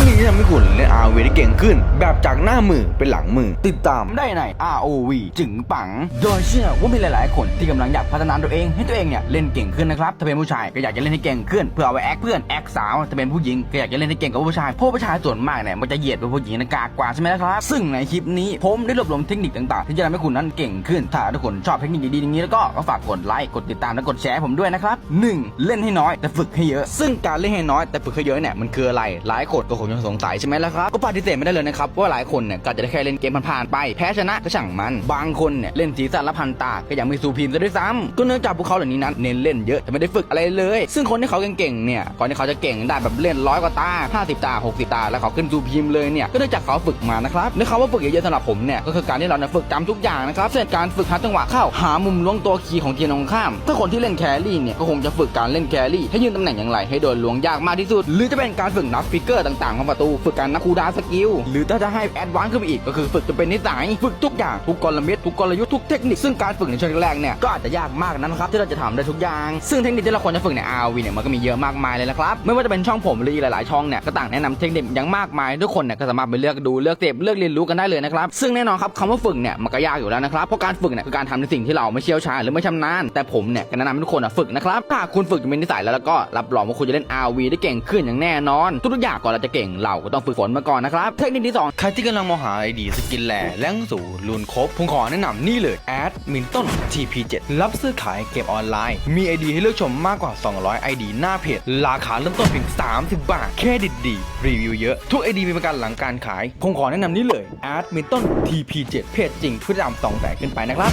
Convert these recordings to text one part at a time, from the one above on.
คนิคที่ทำให้คุณเล่น RV ได้เก่งขึ้น แบบจากหน้ามือเป็นหลังมือ ติดตามได้ใน ROV จึงปัง โดยเชื่อว่ามีหลาย ๆ คนที่กำลังอยากพัฒนาตัวเองให้ตัวเองเนี่ยเล่นเก่งขึ้นนะครับถ้าเป็นผู้ชายก็อยากจะเล่นให้เก่งขึ้นเพื่อเอาไว้แอคเพื่อนแอคสาวถ้าเป็นผู้หญิงก็อยากจะเล่นให้เก่งกว่าผู้ชายเพราะผู้ชายส่วนมากเนี่ยมันจะเหยียดไปผู้หญิงนะกากกว่าใช่ไหมล่ะครับซึ่งในคลิปนี้ผมได้รวบรวมเทคนิคต่างๆ ที่จะทำให้คุณนั้นเก่งขึ้นถ้าทุกคนชอบเทคนิคดี ๆ อย่างนี้แล้วก็ก็ฝากกดไลค์กดติดตามและกดแชร์ให้ผมด้วยนะครับหนึ่งเล่นให้น้อยแต่ฝึกให้เยอะ ซึ่งการเล่นให้น้อยแต่ฝึกให้เยอะเนี่ยมันคืออะไรหลายคนก็คงจะสงสัยใช่ไหมล่ะครับ ก็ปฏิเสธไม่ได้เลยนะครับ ว่าหลายคนเนี่ยก็จะได้แค่เล่นเกมผ่านๆไป แพ้ชนะก็ช่างมัน บางคนเนี่ยเล่นสีสันละพันตา ก็ยังไม่สู้พิมซะด้วยซ้ำก็เนื่องจากพวกเขาเหล่านี้นั้นเน้นเล่นเยอะแต่ไม่ได้ฝึกอะไรเลย ซึ่งคนที่เขาเก่งๆเนี่ยก่อนที่เขาจะเก่งได้แบบเล่นร้อยกว่าตา 50 ตา 60 ตา แล้วเขาขึ้นสู่พิมเลยเนี่ยก็เนื่องจากเขาฝึกมานะครับในคำว่าฝึกเยอะๆสำหรับผมเนี่ยก็คือการที่เราเนี่ยฝึกจำทุกอย่างนะครับเช่นการฝึกหาจังหวะเข้าหามุมล้วงตัวคีย์ของทีมตรงข้าม ถ้าคนที่เล่นแครี่เนี่ยก็คงจะฝึกการเล่นแครี่ให้ยืนตำแหน่งอย่างไรให้โดนล้วงยากมากที่สุด หรือจะเป็นการฝึกนับฟิกเกอร์ต่างๆของประตู ฝึกการนับคูดาสกิล หรือถ้าจะให้แอดวานซ์ขึ้นไปอีก ก็คือฝึกจนเป็นนิสัย ฝึกทุกอย่าง ทุกกลเม็ดทุกกลยุทธ์ทุกเทคนิค ซึ่งการฝึกในช่วงแรกเนี่ย ก็อาจจะยากมากนะครับ ที่เราจะทำได้ทุกอย่าง ซึ่งเทคนิคที่เราควรจะฝึกใน RV เนี่ย มันก็มีเยอะมากมายเลยนะครับ ไม่ว่าจะเป็นช่องผมหรืออีกหลายๆช่องเนี่ย ก็ต่างแนะนำเทคนิคอย่างมากมาย ทุกคนเนี่ยก็สามารถไปเลือกดู เลือกเสพเลือกเรียนรู้กันได้เลยนะครับ ซึ่งแน่นอนครับคำว่าฝึกเนี่ยมันก็ยากอยู่แล้วนะครับ เพราะการฝึกเนี่ยคือการทำในสิ่งที่เราไม่เชี่ยวชาญหรือไม่ชำนาญ แต่ผมเนี่ยก็แนะนำให้ทุกคนฝึกนะครับ ถ้าคุณฝึกจนเป็นนิสัยแล้วแล้วก็รับรองว่าคุณจะเล่น RV ได้เก่งขึ้นอย่างแน่นอน ทุกๆอย่างก่อนเราจะเก่งเราก็ต้องฝึกฝนมาก่อนนะครับ เทคนิคที่สองใครที่กำลังมองหาไอดีสกินแหล่แรงสูรูนครบผมขอแนะนำนี่เลยแอดมินต้น TP7 รับซื้อขายเกมออนไลน์ มีไอดีให้เลือกชมมากกว่า 200 ID หน้าเพจ ราคาเริ่มต้นเพียง 30 บาท เครดิตดี รีวิวเยอะ ทุกไอดีมีประกันหลังการขายผมขอแนะนำนี่เลยแอดมินต้น TP7 เพจจริงผู้ติดตาม2แสนขึ้นไปนะครับ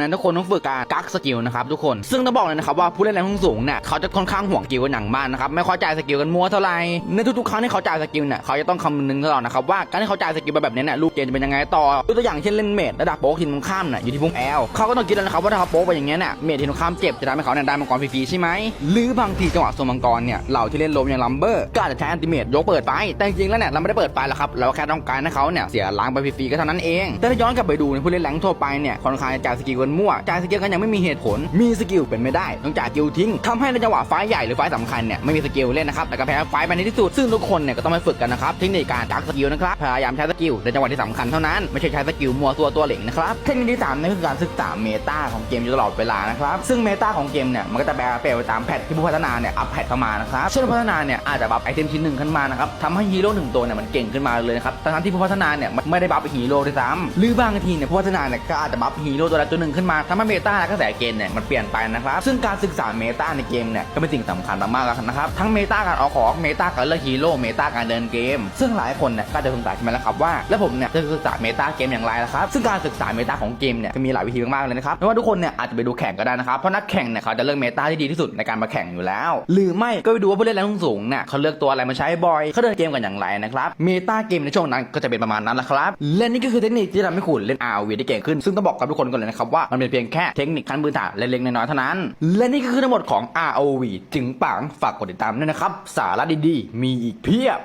นั้นทุกคนต้องฝึกการกักสกิลนะครับทุกคนซึ่งต้องบอกเลยนะครับว่าผู้เล่นแรงสูงเนี่ยเขาจะค่อนข้างห่วงสกิลกันอย่างมากนะครับไม่ค่อยจ่ายสกิลกันมัวเท่าไหร่ในทุกๆครั้งที่เขาจ่ายสกิลเนี่ยเขาจะต้องคำนึงตลอดนะครับว่าการที่เขาจ่ายสกิลไปแบบนี้เนี่ยลูกเกมจะเป็นยังไงต่อตัวอย่างเช่นเล่นเมดระดับโป๊กทีมตรงข้ามเนี่ยอยู่ที่พุ่งแอลเขาก็ต้องคิดแล้วนะครับว่าถ้าเขาโป๊กไปอย่างเงี้ยเนี่ยเมดทีมตรงข้ามเจ็บจะทำให้เขาเนี่ยได้มังกรฟรีๆใช่ไหมหรือบางทีจังหวะโซมังกรเนี่ยเราที่เล่นลมอย่างลัมเบอร์ก็อาจจะใช้อันติเมตยกเปิดไป แต่จริงๆแล้วเนี่ยเราไม่ได้เปิดไปหรอกครับเราแค่ต้องการให้เขาเนี่ยเสียล้างไปฟรีๆก็เท่านั้นเอง แต่ถ้าย้อนกลับไปดูในผู้เล่นแรงทั่วไปเนี่ยค่อนข้างจะจ่ายสกิลกันมั่วจ่ายสกิลกันยังไม่มีเหตุผล มีสกิลเป็นไม่ได้ต้องจ่ายสกิลทิ้งทำให้ในจังหวะไฟใหญ่หรือไฟล์สำคัญเนี่ยไม่มีสกิลเล่นนะครับแต่ก็แพ้ไฟไปในที่สุดซึ่งทุกคนเนี่ยก็ต้องไปฝึกกันนะครับเทคนิคการกักสกิลนะครับพยายามใช้สกิลในจังหวะที่สำคัญเท่านั้นไม่ใช่ใช้สกิลมัวตัวตัวเหล่งนะครับเทคนิคที่สามนั่นคือการศึกษาเมตาของเกมอยู่ตลอดเวลานะครับซึ่งเมตาของเกมเนี่ยมันก็จะแปรเปลี่ยนไปตามแพทที่ผู้พัฒนาเนี่ยอัปแพทเข้ามานะครับเช่นผู้พัฒนาเนี่ยอาจจะบัฟไอเทมชิ้นหนึ่งขึ้นมานะครับทำให้ฮีโร่หนึ่งตัวเนี่ยมันเก่งขึ้นมาเลยนะครับทั้งที่ผู้พัฒนาเนี่ยไม่ได้บัฟฮีโร่ด้วยซ้ำหรือบางทีเนี่ยผู้พัฒนาเนี่ยก็อาจจะบัฟฮีโร่ตัวใดตัวหนึ่งขึ้นมาทำให้เมตาและกระแสเกมเนี่ยมันเปลี่ยนไปนะครับ ซึ่งการศึกษาเมตาในเกมเนี่ยก็เป็นสิ่งสำคัญมากๆนะครับ ทั้งเมตาการเอาของเมตาการเลือกฮีโร่เมตาการเดินเกม ซึ่งหลายคนเนี่ยก็จะสงสัยใช่ไหมล่ะครับว่า แล้วผมเนี่ยจะศึกษาเมตาเกมอย่างไรล่ะครับซึ่งการศึกษาเมตาของเกมเนี่ยก็มีหลายวิธีมากๆเลยนะครับไม่ว่าทุกคนเนี่ยอาจจะไปดูแข่งก็ได้นะครับเพราะนักแข่งเนี่ยเขาจะเลือกเมตาที่ดีที่สุดในการมาแข่งอยู่แล้ว หรือไม่ก็ไปดูว่าผู้เล่นแรงสูงเนี่ยเขาเลือกตัวอะไรมาใช้บ่อยเขาเดินเกมกันอย่างไรนะครับเมตาเกมในช่วงนั้นก็จะเป็นประมาณนั้นแหละครับและนี่ก็คือเทคนิคที่ทำให้คุณเล่น RV ได้เก่งขึ้นซึ่งต้องบอกกับทุกคนก่อนเลยนะครับว่ามันเป็นเพียงแค่เทคนิคขั้นพื้นฐานเล็กๆน้อยๆเท่านั้น และนี่ก็คือทั้งหมดของ ROV จึงปังฝากกดติดตามด้วยนะครับ สาระดีๆ มีอีกเพียบ